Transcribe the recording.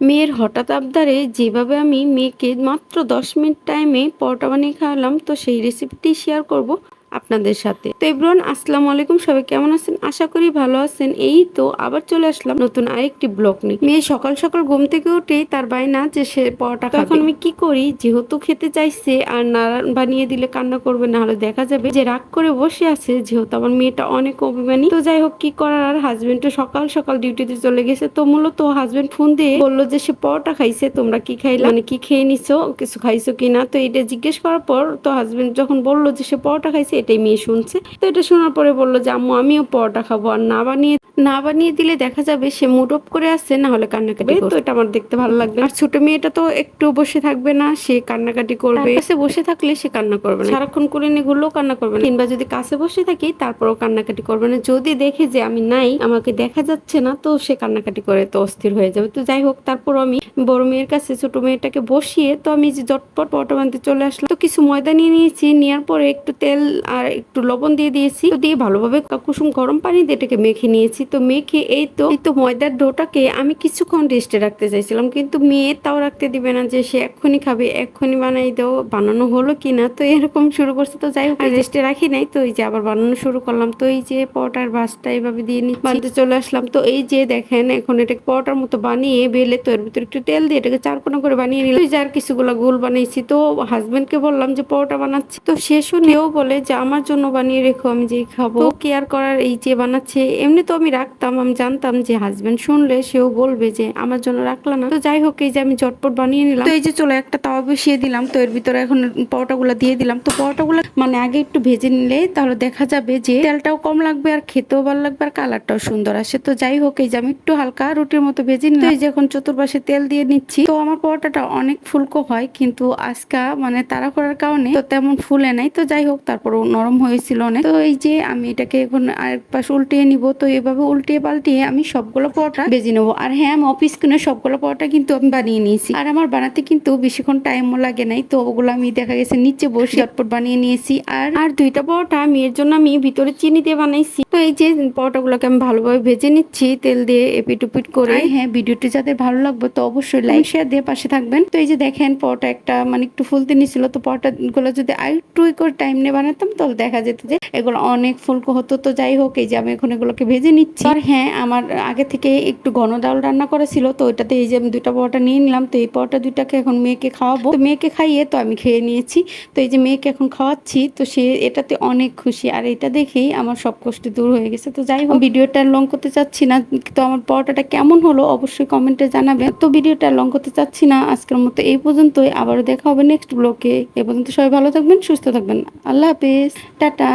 মেয়ের হঠাৎ আবদারে যেভাবে আমি মেয়েকে মাত্র দশ মিনিট টাইমে পরোটা বানিয়ে খাওয়ালাম, তো সেই রেসিপিটি শেয়ার করব। আপনাদের সাথে। তো এব্রন আসসালামু আলাইকুম। সবাই কেমন আছেন? আশা করি ভালো আছেন। এই তো আবার চলে আসলাম নতুন আরেকটি ব্লগ নিয়ে। মেয়ে সকাল সকাল ঘুম থেকে উঠে তার বায়না যে সে পরোটা। তখন আমি কি করি? যেহেতু খেতে চাইছে আর না বানিয়ে দিলে কান্না করবে না হলে দেখা যাবে যে রাগ করে বসে আছে যেহেতু আমার মেয়েটা অনেক অভিমানী। তো যাই হোক কি করার? আর হাজবেন্ড তো সকাল সকাল ডিউটিতে চলে গেছে। তো মূলত হাজবেন্ড ফোন দিয়ে বলল যে সে পরোটা খাইছে তোমরা কি খাইলে? মানে কি খেয়ে নিছো? কিছু খাইছো কিনা? তো এটা জিজ্ঞেস করার পর তো হাজবেন্ড যখন বলল যে সে পরোটা খাইছে এটাই মেয়ে শুনছে। তো এটা শোনার পরে বলল যে, আম্মু, আমিও পরোটা খাব, আর না বানিয়ে না বানিয়ে দিলে দেখা যাবে সে মুড অফ করে আসছে না হলে কান্নাকাটি করবে। তো এটা আমার দেখতে ভালো লাগবে। আর ছোট মেয়েটা তো একটু বসে থাকবে না সে কান্নাকাটি করবে। কাছে বসে থাকলে সে কান্না করবে না। সারাক্ষণ করে নিয়ে ঘুরলেও কান্না করবে না। কিংবা যদি কাছে বসে থাকি তারপরেও কান্নাকাটি করবে না। যদি দেখে যে আমি নাই আমাকে দেখা যাচ্ছে না তো সে কান্নাকাটি করে তো অস্থির হয়ে যাবে। তো যাই হোক তারপর আমি বড় মেয়ের কাছে ছোট মেয়েটাকে বসিয়ে তো আমি যে জটপট পরোটা বানতে চলে আসলাম তো কিছু ময়দা নিয়ে নিয়েছি। নেওয়ার পরে একটু তেল আর একটু লবণ দিয়ে দিয়েছি। তো দিয়ে ভালোভাবে কুসুম গরম পানি দিয়ে এটাকে মেখে নিয়েছি। তো মেখে এই তো এই তো ময়দার ডোটাকে আমি কিছুক্ষণ রেস্টে রাখতে চাইছিলাম, কিন্তু মেয়ে তাও রাখতে দিবে না যে সে এক্ষুনি খাবে, এক্ষুনি বানাই দাও, বানানো হলো কিনা তো এরকম শুরু করছে। তো যাই হোক রেস্টে রাখি নাই, তো এই যে আবার বানানো শুরু করলাম, তো এই যে পরোটার ভাজটা এইভাবে দিয়ে নিচ্ছি। বানতে চলে আসলাম, তো এই যে দেখেন, এখন এটাকে পরোটার মতো বানিয়ে বেলে তো এর ভিতরে একটু তেল দিয়ে এটাকে চারকোনা করে বানিয়ে নিলাম। তো এই যে আর কিছুগুলো গোল বানিয়েছি তো হাজবেন্ডকে বললাম যে পরোটা বানাচ্ছি। তো সে শুনেও বলে যে, আমার জন্য বানিয়ে রেখো, আমি যেই খাব। কেয়ার করার এই যে বানাচ্ছে, এমনি তো আমি রাখতাম, আমি জানতাম যে হাজবেন্ড শুনলে সেও বলবে যে আমার জন্য রাখলা না। তো যাই হোক, এই যে আমি ঝটপট বানিয়ে নিলাম। তো এই যে চলো একটা তাওয়া বসিয়ে দিলাম, তো এর ভিতরে এখন পরোটাগুলো দিয়ে দিলাম। তো পরোটাগুলো মানে আগে একটু ভেজে নিলে তাহলে দেখা যাবে যে তেলটাও কম লাগবে আর খেতেও ভালো লাগবে আর কালারটাও সুন্দর আসে। তো যাই হোক, এই যে আমি একটু হালকা রুটির মতো ভেজে নিলাম। এই যে এখন চতুর্পাশে তেল দিয়ে নিচ্ছি। তো আমার পরোটাটা অনেক ফুলকো হয়, কিন্তু আজকা মানে তাড়া করার কারণে তো তেমন ফুলে নাই। তো যাই হোক তারপর নরম হয়েছিল অনেক। তো এই যে আমি এটাকে এখন আরেক পাশ উল্টিয়ে নিব। তো এভাবে উল্টিয়ে পাল্টিয়ে আমি সবগুলো পরোটা ভেজে নেব। আর হ্যাঁ আমি অফিস কিনে সবগুলো পরোটা কিন্তু আমি বানিয়ে নিয়েছি। আর আমার বানাতে কিন্তু বেশিক্ষণ টাইমও লাগে নাই, তো ওগুলো আমি দেখা গেছে নিচে বসে ঝটপট বানিয়ে নিয়েছি। আর আর দুইটা পরোটা মেয়ের জন্য আমি ভিতরে চিনি দিয়ে বানাইছি। তো এই যে পরোটাগুলোকে আমি ভালোভাবে ভেজে নিচ্ছি, তেল দিয়ে এপিট উপিট করে হ্যাঁ ভিডিওটি যাদের ভালো লাগবে তো অবশ্যই লাইক শেয়ার দিয়ে পাশে থাকবেন। তো এই যে দেখেন পরোটা একটা মানে একটু ফুলতে নিছিল, তো পরোটা গুলো যদি আর একটু করে টাইম নিয়ে বানাতাম, তাহলে দেখা যেত যে এগুলো অনেক ফুলকো হতো। তো যাই হোক, এই যে আমি এখন এগুলোকে ভেজে নিচ্ছি আর হ্যাঁ আমার আগে থেকে একটু ঘন ডাল রান্না করা ছিল, তো ওইটাতে এই যে আমি দুইটা পরোটা নিয়ে নিলাম, তো এই পরোটা দুইটাকে এখন মেয়েকে খাওয়াবো। তো মেয়েকে খাইয়ে তো আমি খেয়ে নিয়েছি, তো এই যে মেয়েকে এখন খাওয়াচ্ছি, তো সে এটাতে অনেক খুশি। আর এটা দেখেই আমার সব কষ্ট দূর হয়ে গেছে। তো যাই হোক, ভিডিওটা লং করতে চাচ্ছি না, তো আমার পরোটাটা কেমন হলো অবশ্যই কমেন্টে জানাবেন। তো ভিডিওটা লং করতে চাচ্ছি না, আজকের মতো এই পর্যন্তই, আবারও দেখা হবে নেক্সট ব্লগে। এ পর্যন্ত সবাই ভালো থাকবেন, সুস্থ থাকবেন। আল্লাহ হাফিজ, টাটা।